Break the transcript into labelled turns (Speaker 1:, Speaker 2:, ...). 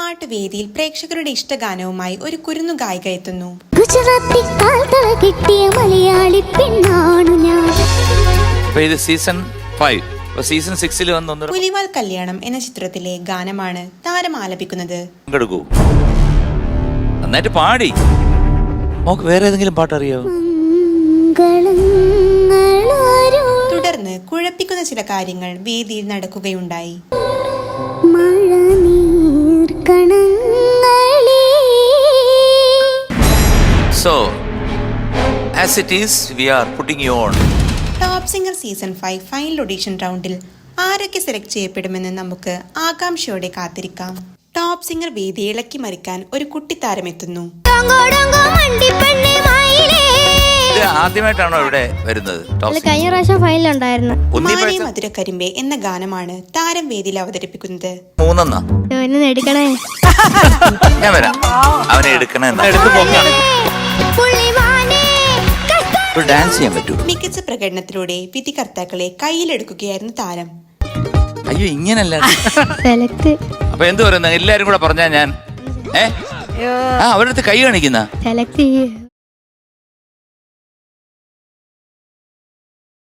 Speaker 1: പാട്ട് വേദിയിൽ പ്രേക്ഷകരുടെ ഇഷ്ടഗാനവുമായി ഒരു കുരുന്നു ഗായിക എത്തുന്നു.
Speaker 2: ഗുജറാത്തി കിട്ടിയ മലയാളി പെണ്ണാണു ഞാൻ.
Speaker 3: ഇത് സീസൺ ഫൈവ് സീസൺ സിക്സിൽ വന്ന്
Speaker 1: പുലിവാൽ കല്യാണം എന്ന ചിത്രത്തിലെ ഗാനമാണ് താരം ആലപിക്കുന്നത്.
Speaker 3: പങ്കെടുക്കൂ. നന്നായിട്ട് പാടി. നമുക്ക് വേറെ ഏതെങ്കിലും പാട്ട് അറിയാവോ
Speaker 2: മംഗളങ്ങളാരോ
Speaker 1: തുടർന്ന് കുഴപ്പിക്കുന്ന ചില കാര്യങ്ങൾ വേദിയിൽ നടക്കുകയുണ്ടായി.
Speaker 3: So as it is we are putting you on
Speaker 1: top singer season five final audition റൗണ്ടിൽ ആരൊക്കെ സെലക്ട് ചെയ്യപ്പെടുമെന്ന് നമുക്ക് ആകാംക്ഷയോടെ കാത്തിരിക്കാം. ടോപ്പ് സിംഗർ വേദി ഇളക്കി മറിക്കാൻ ഒരു കുട്ടിത്താരം എത്തുന്നു.
Speaker 2: ഡോങ്കോ ഡോങ്കോ മണ്ടിപ്പെണ്ണേ മായിലേ.
Speaker 3: ഇത് ആദ്യമായിട്ടാണോ ഇവിടെ വരുന്നത്?
Speaker 4: കഴിഞ്ഞ പ്രാവശ്യം ഫൈനൽ
Speaker 3: ഉണ്ടായിരുന്നു.
Speaker 1: മാനേ
Speaker 3: പൈസ
Speaker 1: മധുരക്കരിമ്പെ എന്ന ഗാനമാണ് താരം വേദിയിൽ അവതരിപ്പിക്കുന്നത്.
Speaker 3: മൂന്നെന്നാ
Speaker 4: എന്നെ എടുക്കണേ
Speaker 3: ഞാൻ വരാം. അവനെ എടുക്കണേ ഡാൻസ് ചെയ്യാൻ പറ്റൂ.
Speaker 1: മികച്ച പ്രകടനത്തിലൂടെ വിധികർത്താക്കളെ കയ്യിലെടുക്കുകയായിരുന്നു താരം.
Speaker 3: അയ്യോ ഇങ്ങനല്ല.
Speaker 4: സെലക്ട്
Speaker 3: അപ്പൊ എന്ത് പറയുന്ന? എല്ലാരും കൂടെ പറഞ്ഞാ ഞാൻ? ഏ? ആ അവരടുത്ത് കൈ കാണിക്കുന്ന?
Speaker 4: സെലക്ട് ചെയ്യ്